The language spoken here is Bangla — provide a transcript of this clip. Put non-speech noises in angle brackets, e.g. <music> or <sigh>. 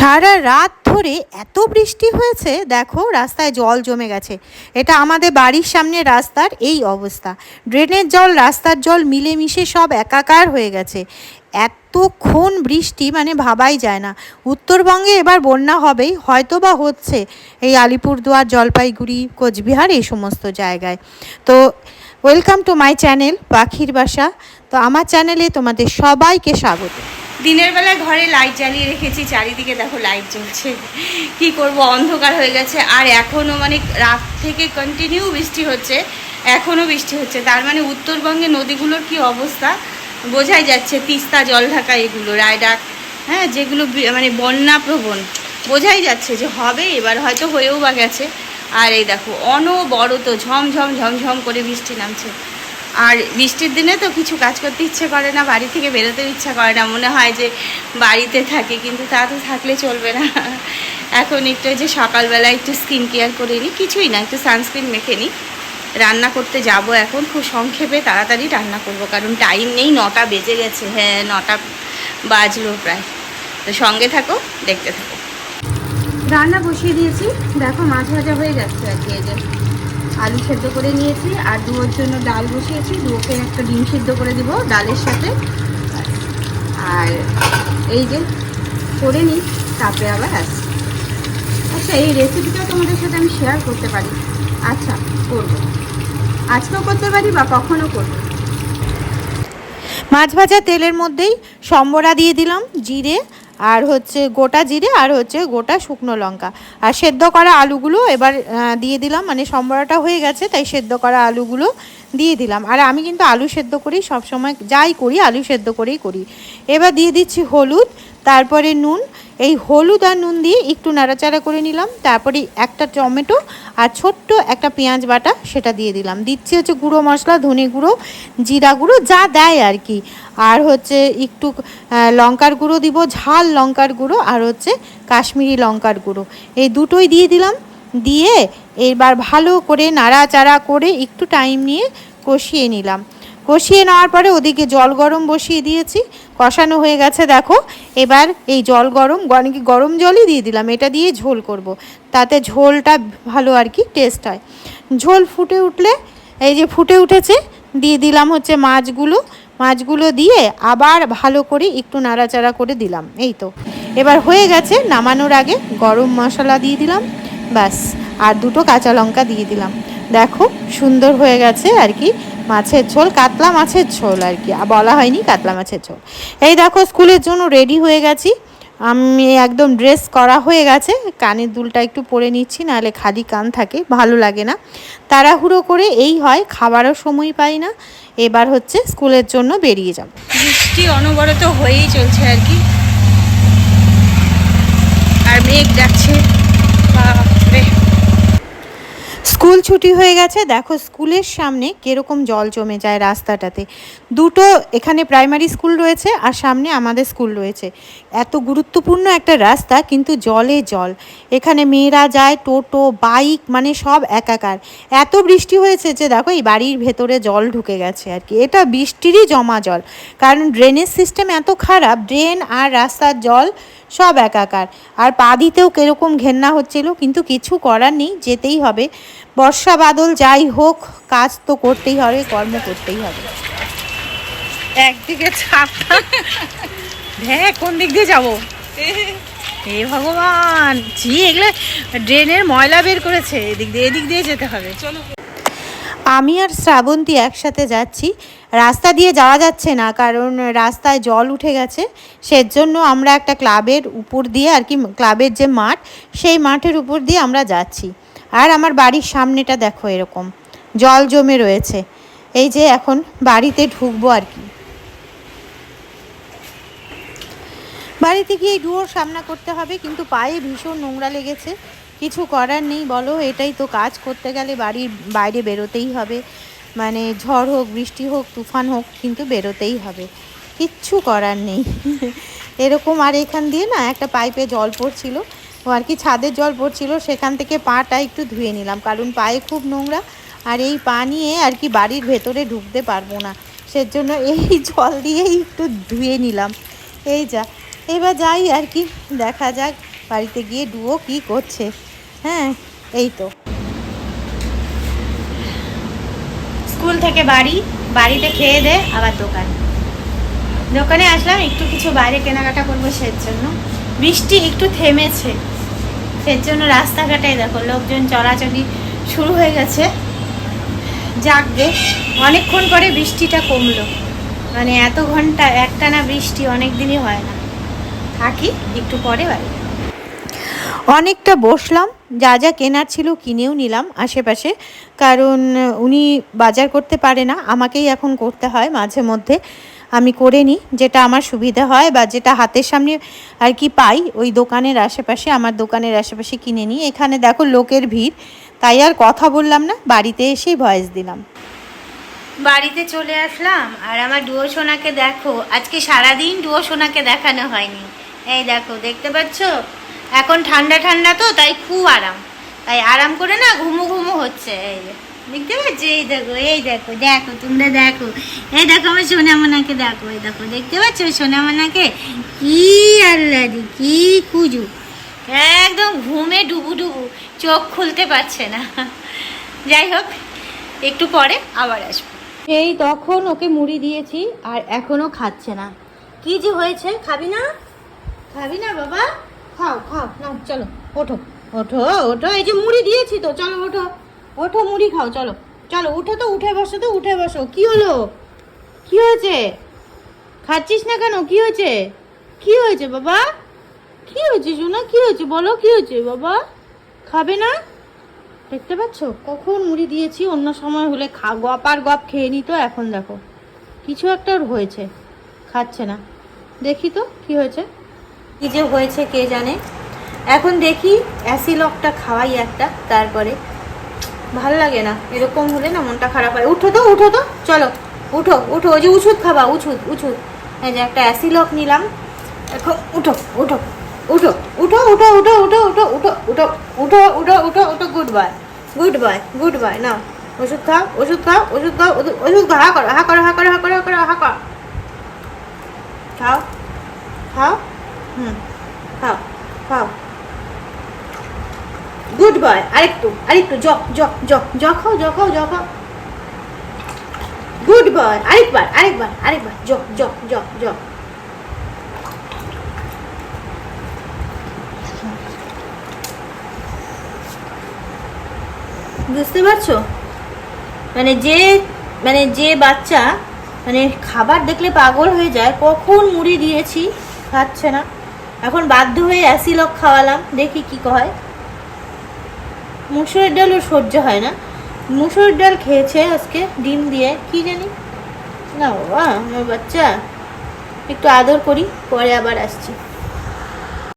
সারা রাত ধরে এত বৃষ্টি হয়েছে, দেখো রাস্তায় জল জমে গেছে। এটা আমাদের বাড়ির সামনে রাস্তার এই অবস্থা। ড্রেনের জল, রাস্তার জল মিলেমিশে সব একাকার হয়ে গেছে। এতক্ষণ বৃষ্টি মানে ভাবাই যায় না। উত্তরবঙ্গে এবার বন্যা হবেই হয়তো বা হচ্ছে এই আলিপুরদুয়ার, জলপাইগুড়ি, কোচবিহার এই সমস্ত জায়গায়। তো ওয়েলকাম টু মাই চ্যানেল পাখির বাসা। তো আমার চ্যানেলে তোমাদের সবাইকে স্বাগত। দিনের বেলায় ঘরে লাইট জ্বালিয়ে রেখেছি, চারিদিকে দেখো লাইট জ্বলছে। কি করব, অন্ধকার হয়ে গেছে। আর এখনও মানে রাত থেকে কন্টিনিউ বৃষ্টি হচ্ছে এখনও বৃষ্টি হচ্ছে। তার মানে উত্তরবঙ্গে নদীগুলোর কি অবস্থা? বোঝাই যাচ্ছে তিস্তা, জলঢাকা, এগুলো, রায়ডাক হ্যাঁ যেগুলো মানে বন্যা প্রবণ। বোঝাই যাচ্ছে যে হবে, এবার হয়তো হয়েও বা গেছে। আর এই দেখো, অনবরত ঝমঝম ঝমঝম করে বৃষ্টি নামছে। আর বৃষ্টির দিনে তো কিছু কাজ করতে ইচ্ছে করে না, বাড়ি থেকে বেরোতে ইচ্ছা করে না। মনে হয় যে বাড়িতে থাকি, কিন্তু তা তো থাকলে চলবে না। এখন একটু যে সকালবেলা একটু স্কিন কেয়ার করে নিই, কিছুই না, একটু সানস্ক্রিন মেখে নিই। রান্না করতে যাব এখন, খুব সংক্ষেপে তাড়াতাড়ি রান্না করব, কারণ টাইম নেই, নটা বেজে গেছে হ্যাঁ নটা বাজলো প্রায়। তো সঙ্গে থাকো, দেখতে থাকো। রান্না বসিয়ে দিয়েছি, দেখো মাছ ভাজা হয়ে যাচ্ছে আর কি আলু সেদ্ধ করে নিয়েছি, আর দুয়োর জন্য ডাল বসিয়েছি। দুয়োকে একটা ডিম সিদ্ধ করে দিব ডালের সাথে। আর এই যে করে নিই, তারপরে আবার আসছি। আচ্ছা এই রেসিপিটাও তোমাদের সাথে আমি শেয়ার করতে পারি। আচ্ছা করব। আজকেও করতে পারি বা কখনও করব? মাছ ভাজা তেলের মধ্যেই সম্বরা দিয়ে দিলাম, জিরে আর হচ্ছে গোটা জিরে আর হচ্ছে গোটা শুকনো লঙ্কা। আর সেদ্ধ করা আলুগুলো এবার দিয়ে দিলাম মানে সম্বরাটা হয়ে গেছে, তাই সেদ্ধ করা আলুগুলো দিয়ে দিলাম। আর আমি কিন্তু আলু সেদ্ধ করি, সবসময় যাই করি, আলু সেদ্ধ করেই করি। এবার দিয়ে দিচ্ছি হলুদ, তারপরে নুন এই হলুদ আর নুন দিয়ে একটু নাড়াচাড়া করে নিলাম। তারপরে একটা টমেটো আর ছোট্ট একটা পেঁয়াজ বাটা সেটা দিয়ে দিলাম। দিচ্ছি হচ্ছে গুঁড়ো মশলা, ধনে গুঁড়ো, জিরা গুঁড়ো, যা দেয় আর কি। আর হচ্ছে একটু লঙ্কার গুঁড়ো দিব, ঝাল লঙ্কার গুঁড়ো আর হচ্ছে কাশ্মীরি লঙ্কার গুঁড়ো। এই দুটোই দিয়ে দিলাম। দিয়ে এবার ভালো করে নাড়াচাড়া করে একটু টাইম নিয়ে কষিয়ে নিলাম। কষিয়ে নেওয়ার পরে ওদিকে জল গরম বসিয়ে দিয়েছি। কষানো হয়ে গেছে, দেখো। এবার এই জল গরম অনেক গরম জলই দিয়ে দিলাম, এটা দিয়ে ঝোল করব। তাতে ঝোলটা ভালো আর কি টেস্ট হয়। ঝোল ফুটে উঠলে, এই যে ফুটে উঠেছে, দিয়ে দিলাম হচ্ছে মাছগুলো। মাছগুলো দিয়ে আবার ভালো করে একটু নাড়াচাড়া করে দিলাম, এই তো। এবার হয়ে গেছে, নামানোর আগে গরম মশলা দিয়ে দিলাম, ব্যাস। আর দুটো কাঁচা লঙ্কা দিয়ে দিলাম। দেখো, সুন্দর হয়ে গেছে আর কি, মাছের ঝোল, কাতলা মাছের ঝোল আর কি। বলা হয়নি কাতলা মাছের ঝোল। এই দেখো, স্কুলের জন্য রেডি হয়ে গেছি। আমি একদম ড্রেস করা হয়ে গেছে। কানের দুলটা একটু পরে নিচ্ছি, নাহলে খালি কান থাকে, ভালো লাগে না। তাড়াহুড়ো করে এই হয়, খাবারও সময় পাই না। এবার হচ্ছে স্কুলের জন্য বেরিয়ে যাব। বৃষ্টি অনবরত হয়েই চলছে আর কি। আর মেঘ যাচ্ছে স্কুল ছুটি হয়ে গেছে। দেখো স্কুলের সামনে কীরকম জল জমে যায় রাস্তাটাতে। দুটো এখানে প্রাইমারি স্কুল রয়েছে আর সামনে আমাদের স্কুল রয়েছে। এত গুরুত্বপূর্ণ একটা রাস্তা, কিন্তু জলে জল। এখানে মেয়েরা যায়, টোটো বাইক মানে সব একাকার। এত বৃষ্টি হয়েছে যে দেখো এই বাড়ির ভেতরে জল ঢুকে গেছে আর কি। এটা বৃষ্টিরই জমা জল। কারণ ড্রেনেজ সিস্টেম এত খারাপ ড্রেন আর রাস্তার জল সব একাকার। আর পা দিতেও কীরকম ঘেন্না হচ্ছিল কিন্তু কিছু করার নেই যেতেই হবে। বর্ষা বাদল যাই হোক কাজ তো করতেই হবে কর্ম করতেই হবে। একদিকে ছাতা হ্যাঁ কোন দিক দিয়ে যাব? হে ভগবান জি এগুলো ড্রেনের ময়লা বের করেছে। এদিক দিয়ে এদিক দিয়ে যেতে হবে। চলো। আমি আর শ্রাবন্তী একসাথে যাচ্ছি। রাস্তা দিয়ে যাওয়া যাচ্ছে না, কারণ রাস্তায় জল উঠে গেছে। সেজন্য আমরা একটা ক্লাবের উপর দিয়ে আর কি, ক্লাবের যে মাঠ, সেই মাঠের উপর দিয়ে আমরা যাচ্ছি। আর আমার বাড়ির সামনেটা দেখো এরকম, জল জমে রয়েছে। এই যে এখন বাড়িতে ঢুকবো আর কি। বাড়িতে গিয়ে ডুয়োর সামনা করতে হবে, কিন্তু পায়ে ভীষণ নোংরা লেগেছে। কিছু করার নেই, বলো, এটাই তো কাজ। করতে গেলে বাড়ির বাইরে বেরোতেই হবে। মানে ঝড় হোক, বৃষ্টি হোক, তুফান হোক, কিন্তু বেরোতেই হবে। কিচ্ছু করার নেই। <laughs> এরকম আর এখান দিয়ে না একটা পাইপে জল পড়ছিল। ও আর কি ছাদের জল পড়ছিল, সেখান থেকে পাটা একটু ধুয়ে নিলাম। কারণ পায়ে খুব নোংরা, আর এই পা নিয়ে আর কি বাড়ির ভেতরে ঢুকতে পারব না। সেজন্য এই <laughs> জল দিয়েই একটু ধুয়ে নিলাম। এই যা। এবার যাই আর কি, দেখা যাক বাড়িতে গিয়ে ডুও কি করছে। হ্যাঁ এই তো। স্কুল থেকে বাড়ি বাড়িতে খেয়ে দে আবার দোকান। দোকানে আসলাম একটু কিছু বাইরে কেনাকাটা করব সের জন্য। বৃষ্টি একটু থেমেছে সের জন্য রাস্তাঘাটে দেখো লোকজন চলাচলি শুরু হয়ে গেছে। যাক গে অনেকক্ষণ পরে বৃষ্টিটা কমলো। মানে এত ঘণ্টা একটানা বৃষ্টি অনেক দিনই হয় না। থাকি একটু পরে বাড়ি। অনেকটা বসলাম যা যা কেনার ছিল কিনেও নিলাম আশেপাশে। কারণ উনি বাজার করতে পারে না, আমাকেই এখন করতে হয় মাঝে মধ্যে। আমি করে নিই, যেটা আমার সুবিধা হয় বা যেটা হাতের সামনে আর কি পাই, ওই দোকানের আশেপাশে, আমার দোকানের আশেপাশে কিনে নিই। এখানে দেখো লোকের ভিড়, তাই আর কথা বললাম না, বাড়িতে এসেই ভয়েস দিলাম। বাড়িতে চলে আসলাম, আর আমার ডুয়ো সোনাকে দেখো, আজকে সারাদিন ডুয়ো সোনাকে দেখানো হয়নি। এই দেখো, দেখতে পাচ্ছ? এখন ঠান্ডা ঠান্ডা তো, তাই খুব আরাম। তাই আরাম করে না ঘুমো ঘুমো হচ্ছে, এই। দেখতে পাচ্ছ? এই দেখো এই দেখো দেখো, তোমরা দেখো। এই দেখো আমার সোনামনাকে দেখো, এই দেখো, দেখতে পাচ্ছ? সোনামনাকে কি আল্লাদি কি কুজু। একদম ঘুমে ডুবু ডুবু, চোখ খুলতে পারছে না। যাই হোক, একটু পরে আবার আসব। এই তখন ওকে মুড়ি দিয়েছি, আর এখনও খাচ্ছে না। কি যে হয়েছে, খাবি না? খাবি না বাবা? খাও খাও, নাও, চলো, ওঠো ওঠো ওঠো, এই যে মুড়ি দিয়েছি তো, চলো, ওঠো ওঠো, মুড়ি খাও, চলো চলো, উঠো তো, উঠে বসো তো, উঠে বসো, কি হলো? কি হয়েছে? খাচ্ছিস না কেন? কি হয়েছে? কি হয়েছে, বাবা? কি হয়েছে, সোনা? কি হয়েছে? বলো, কি হয়েছে, বাবা? খাবে না? দেখতে পাচ্ছ? কখন মুড়ি দিয়েছি, অন্য সময় হলে খা, গপ আর গপ খেয়ে নিত এখন দেখো, কিছু একটা হয়েছে, খাচ্ছে না। দেখি তো, কি হয়েছে? কি যে হয়েছে কে জানে এখন দেখি অ্যাসিলকটা খাওয়াই একটা তারপরে ভালো লাগে না এরকম হলে না মনটা খারাপ হয় উঠো তো উঠো তো চলো উঠো উঠো ওই যে উছুদ খাবা উছুদ উছুদ হ্যাঁ যে একটা অ্যাসিলক নিলাম এখন উঠো উঠো উঠো উঠো উঠো উঠো উঠো উঠো উঠো উঠো উঠো উঠো উঠো উঠো good bye good bye good bye না ওষুধ খাও ওষুধ খাও ওষুধ খাও ওষুধ খাও হা করো হা করো হা করো হা করো হা করো হা করো খাও খাও গুড বয় আরেকটু আরেকটু, জ জ জ জ খাও জ খাও জ খাও। গুড বয় আরেকবার আরেকবার আরেকবার, জ জ জ জ। বুঝতে পারছ? মানে যে মানে যে বাচ্চা মানে খাবার দেখলে পাগল হয়ে যায়, কখন মুড়ি দিয়েছি, খাচ্ছে না। এখন বাধ্য হয়ে অ্যাসিলক খাওয়ালাম, দেখি কি হয়। মুসুরের ডাল ওর সহ্য হয় না। মুসুরের ডাল খেয়েছে আজকে, ডিম দিয়ে, কি জানি? না বাবা, আমার বাচ্চা। একটু আদর করি, পরে আবার আসছি।